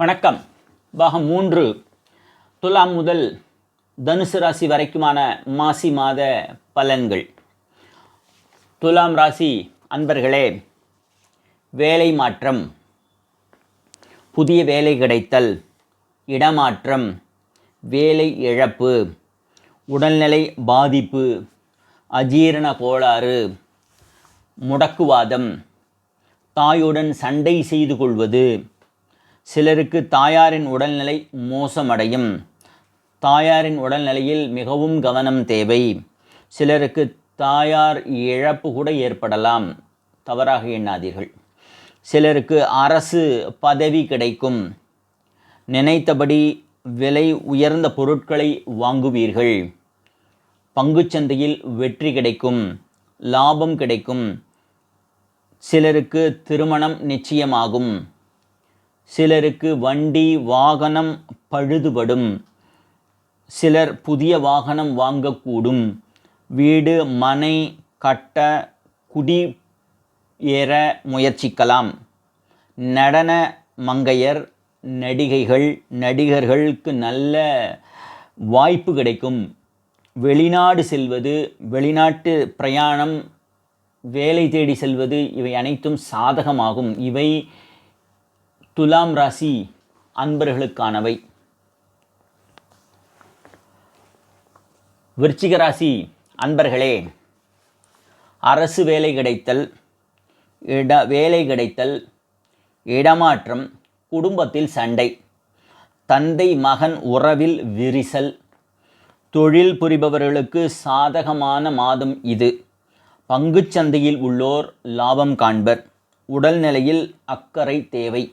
வணக்கம். பாகம் மூன்று துலாம் முதல் தனுசு ராசி வரைக்குமான மாசி மாத பலன்கள். துலாம் ராசி அன்பர்களே வேலை மாற்றம் புதிய வேலை கிடைத்தல் இடமாற்றம் வேலை இழப்பு உடல்நிலை பாதிப்பு அஜீரண கோளாறு முடக்குவாதம் தாயுடன் சண்டை செய்து கொள்வது சிலருக்கு தாயாரின் உடல்நிலை மோசமடையும். தாயாரின் உடல்நிலையில் மிகவும் கவனம் தேவை. சிலருக்கு தாயார் இழப்பு கூட ஏற்படலாம். தவறாக எண்ணாதீர்கள். சிலருக்கு அரசு பதவி கிடைக்கும். நினைத்தபடி விலை உயர்ந்த பொருட்களை வாங்குவீர்கள். பங்குச்சந்தையில் வெற்றி கிடைக்கும். லாபம் கிடைக்கும். சிலருக்கு திருமணம் நிச்சயமாகும். சிலருக்கு வண்டி வாகனம் பழுதுபடும். சிலர் புதிய வாகனம் வாங்கக்கூடும். வீடு மனை கட்ட குடி ஏற முயற்சிக்கலாம். நடன மங்கையர் நடிகைகள் நடிகர்களுக்கு நல்ல வாய்ப்பு கிடைக்கும். வெளிநாடு செல்வது வெளிநாட்டு பிரயாணம் வேலை தேடி செல்வது இவை அனைத்தும் சாதகமாகும். இவை துலாம் ராசி அன்பர்களுக்கானவை. விருச்சிக ராசி அன்பர்களே அரசு வேலை கிடைத்தல் இட வேலை கிடைத்தல் இடமாற்றம் குடும்பத்தில் சண்டை தந்தை மகன் உறவில் விரிசல் தொழில் புரிபவர்களுக்கு சாதகமான மாதம் இது. பங்குச்சந்தையில் உள்ளோர் லாபம் காண்பர் உடல்நிலையில் அக்கறை தேவை.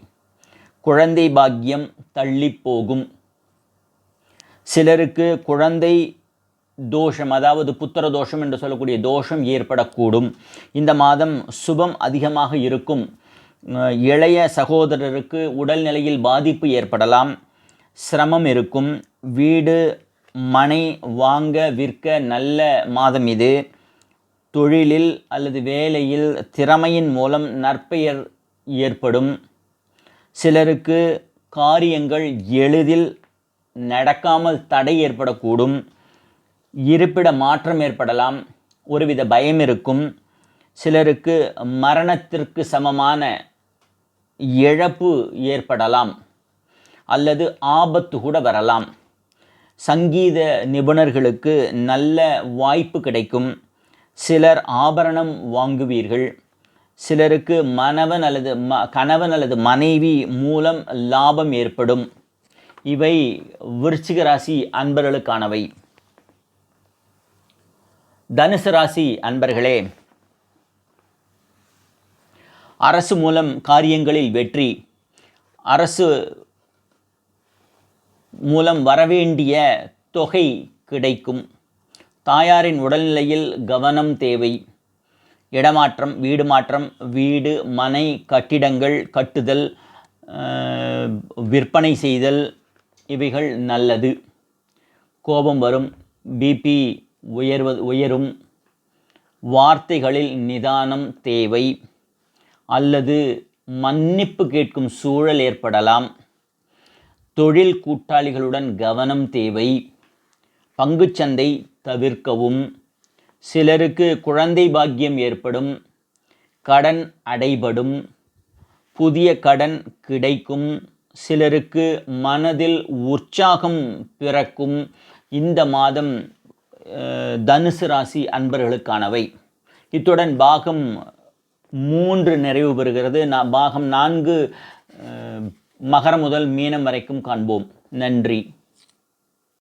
குழந்தை பாக்கியம் தள்ளி போகும் சிலருக்கு குழந்தை தோஷம் அதாவது புத்திர தோஷம் என்று சொல்லக்கூடிய தோஷம் ஏற்படக்கூடும். இந்த மாதம் சுபம் அதிகமாக இருக்கும். இளைய சகோதரருக்கு உடல்நிலையில் பாதிப்பு ஏற்படலாம். சிரமம் இருக்கும். வீடு மனை வாங்க விற்க நல்ல மாதம் இது. தொழிலில் அல்லது வேலையில் திறமையின் மூலம் நற்பெயர் ஏற்படும். சிலருக்கு காரியங்கள் எளிதில் நடக்காமல் தடை ஏற்படக்கூடும் இருப்பிட மாற்றம் ஏற்படலாம் ஒருவித பயம் இருக்கும். சிலருக்கு மரணத்திற்கு சமமான இழப்பு ஏற்படலாம் அல்லது ஆபத்து கூட வரலாம். சங்கீத நிபுணர்களுக்கு நல்ல வாய்ப்பு கிடைக்கும். சிலர் ஆபரணம் வாங்குவீர்கள். சிலருக்கு மனவன் அல்லது ம கணவன் அல்லது மனைவி மூலம் லாபம் ஏற்படும். இவை விருச்சிக ராசி அன்பர்களுக்கானவை. தனுசு ராசி அன்பர்களே அரசு மூலம் காரியங்களில் வெற்றி அரசு மூலம் வரவேண்டிய தொகை கிடைக்கும். தாயாரின் உடல்நிலையில் கவனம் தேவை. இடமாற்றம் வீடு மாற்றம் வீடு மனை கட்டிடங்கள் கட்டுதல் விற்பனை செய்தல் இவைகள் நல்லது. கோபம் வரும் பிபி உயர்வது உயரும் வார்த்தைகளில் நிதானம் தேவை அல்லது மன்னிப்பு கேட்கும் சூழல் ஏற்படலாம். தொழில் கூட்டாளிகளுடன் கவனம் தேவை பங்குச்சந்தை தவிர்க்கவும் சிலருக்கு குழந்தை பாக்கியம் ஏற்படும் கடன் அடைபடும் புதிய கடன் கிடைக்கும் சிலருக்கு மனதில் உற்சாகம் பிறக்கும். இந்த மாதம் தனுசு ராசி அன்பர்களுக்கானவை. இத்துடன் பாகம் மூன்று நிறைவு பெறுகிறது. நான் பாகம் நான்கு மகரம் முதல் மீனம் வரைக்கும் காண்போம். நன்றி.